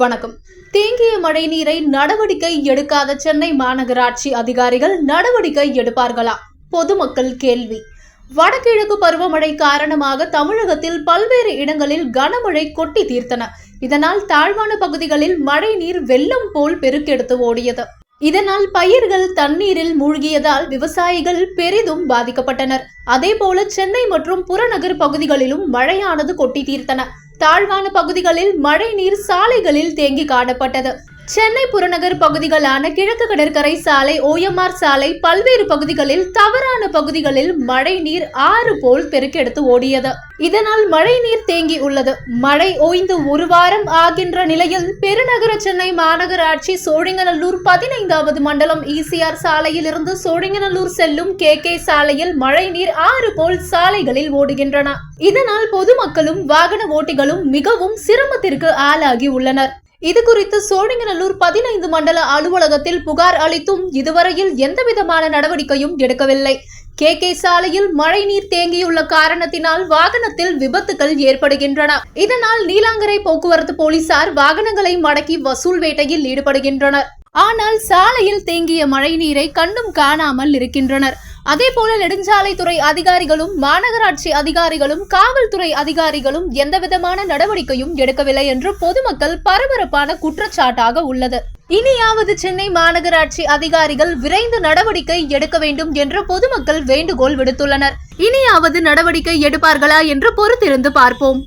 வணக்கம். தேங்கிய மழை நீரை நடவடிக்கை எடுக்காத சென்னை மாநகராட்சி அதிகாரிகள் நடவடிக்கை எடுப்பார்களா? பொதுமக்கள் கேள்வி. வடகிழக்கு பருவமழை காரணமாக தமிழகத்தில் பல்வேறு இடங்களில் கனமழை கொட்டி தீர்த்தன. இதனால் தாழ்வான பகுதிகளில் மழைநீர் வெள்ளம் போல் பெருக்கெடுத்து ஓடியது. இதனால் பயிர்கள் தண்ணீரில் மூழ்கியதால் விவசாயிகள் பெரிதும் பாதிக்கப்பட்டனர். அதேபோல சென்னை மற்றும் புறநகர் பகுதிகளிலும் மழையானது கொட்டி தீர்த்தன. தாழ்வான பகுதிகளில் மழைநீர் சாலைகளில் தேங்கி காணப்பட்டது. சென்னை புறநகர் பகுதிகளான கிழக்கு கடற்கரை சாலை ஓஎம்ஆர் சாலை பல்வேறு பகுதிகளில் தவறான பகுதிகளில் மழைநீர் ஆறு போல் பெருக்கெடுத்து ஓடியது. இதனால் மழைநீர் தேங்கி உள்ளது. மழை ஓய்ந்து ஒரு வாரம் ஆகின்ற நிலையில் பெருநகர சென்னை மாநகராட்சி சோழிங்கநல்லூர் பதினைந்தாவது மண்டலம் இசிஆர் சாலையில் இருந்து சோழிங்கநல்லூர் செல்லும் கே கே சாலையில் மழைநீர் ஆறு போல் சாலைகளில் ஓடுகின்றன. இதனால் பொதுமக்களும் வாகன ஓட்டிகளும் மிகவும் சிரமத்திற்கு ஆளாகி உள்ளனர். இது குறித்து சோழிங்கநல்லூர் பதினைந்து மண்டல அலுவலகத்தில் புகார் அளித்தும் இதுவரையில் எந்தவிதமான நடவடிக்கையும் எடுக்கவில்லை. கே. கே. சாலையில் மழைநீர் தேங்கியுள்ள காரணத்தினால் வாகனத்தில் விபத்துகள் ஏற்படுகின்றன. இதனால் நீலாங்கரை போக்குவரத்து போலீசார் வாகனங்களை மடக்கி வசூல் வேட்டையில் ஈடுபடுகின்றனர். ஆனால் சாலையில் தேங்கிய மழைநீரை கண்டும் காணாமல் இருக்கின்றனர். அதேபோல நெடுஞ்சாலைத்துறை அதிகாரிகளும் மாநகராட்சி அதிகாரிகளும் காவல்துறை அதிகாரிகளும் எந்தவிதமான நடவடிக்கையும் எடுக்கவில்லை என்று பொதுமக்கள் பரபரப்பான குற்றச்சாட்டாக உள்ளது. இனியாவது சென்னை மாநகராட்சி அதிகாரிகள் விரைந்து நடவடிக்கை எடுக்க வேண்டும் என்று பொதுமக்கள் வேண்டுகோள் விடுத்துள்ளனர். இனியாவது நடவடிக்கை எடுப்பார்களா என்று பொறுத்திருந்து பார்ப்போம்.